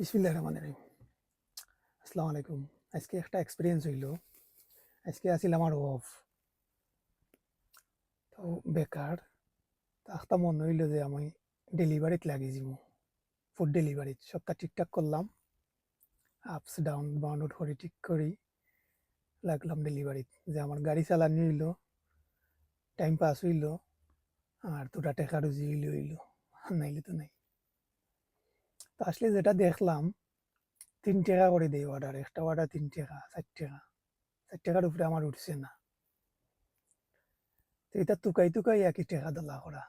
বিসমিল্লাহ রহমান রহিম। আসসালামু আলাইকুম। আজকে একটা এক্সপিরিয়েন্স হইল। আজকে আছিল আমার অফ তো বেকার একটা মন হইল যে আমি ডেলিভারিত লাগি যাব ফুড ডেলিভারিত সবটা ঠিকঠাক করলাম। আপস ডাউন বাউন্ড করে ঠিক করি। লাগলাম ডেলিভারিত যে আমার গাড়ি চালানি হইল টাইম পাস হইল, আর দুটা টেকা রুজি হইল হইল। নাইলে তো নাই। তো আসলে যেটা দেখলাম, তিন টাকা করে দেয় অর্ডার একটা অর্ডার তিন টাকা, চার টাকা। চার টাকার উপরে আমার উঠছে না। তো এটা তুকাই তুকাই একই টাকা দলা করা।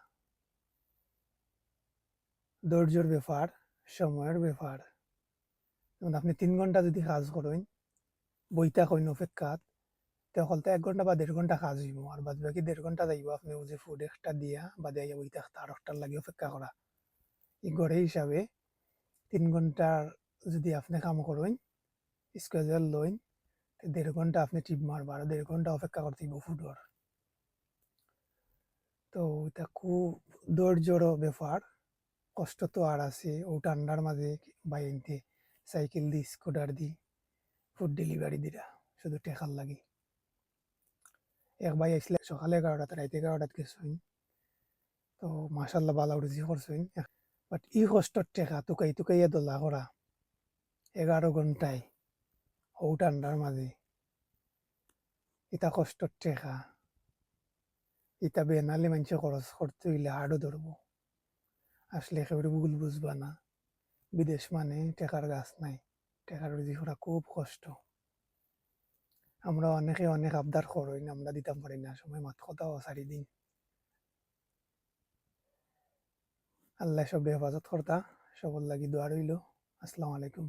ধৈর্যর ব্যাপার, সময়ের ব্যাপার। যেমন আপনি তিন ঘণ্টা যদি কাজ করেন বইতা কইন অপেক্ষাত তখন তো এক ঘণ্টা বা দেড় ঘণ্টা কাজ হইব, আর বাদ বাকি দেড় ঘণ্টা যাইব। আপনি যে ফুড একটা দিয়া বা দিয়া বই থাকতে আর একটার লাগে অপেক্ষা করা। এই গড়ে হিসাবে তিন ঘণ্টার যদি আপনি কাম করেন স্কেজুয়াল লইন দেড় ঘণ্টা আপনি টিপ মারবা আর দেড় ঘণ্টা অপেক্ষা করতে হইব ফুডর তো এটা খুব ধৈর্যর ব্যাপার, কষ্ট তো আর আছে, ও ঠান্ডার মাঝে বাইনতে সাইকেল দি স্কুটার দি ফুড ডেলিভারি দিরা, শুধু টেকার লাগি। এক ভাই আসলে সকালে এগারোটাতে, রাইতে এগারোটাত গেছইন তো মাসাল্লাহ বালা রুজি করছইন বাট ই কষ্টর টেকা তুকাই তুকাইয়া দোলা করা এগারো ঘন্টায় ও ঠান্ডার মাঝে ইটা কষ্টর টেকা। ইটা বেনালি মানুষে খরচ করতে হইলে হাড়ও ধরবো আসলে একেবারে ভুল বুঝবা না। বিদেশ মানে টেকার গাছ নাই। টেকার রুজি করা খুব কষ্ট। আমরা অনেকে অনেক আবদার করই আমরা দিতাম পারি না, সময় মাত কথাও সারি দিন আল্লাহ সব হেফাজত কর্তা সবার লাগি দোয়া রইল। আসসালামু আলাইকুম।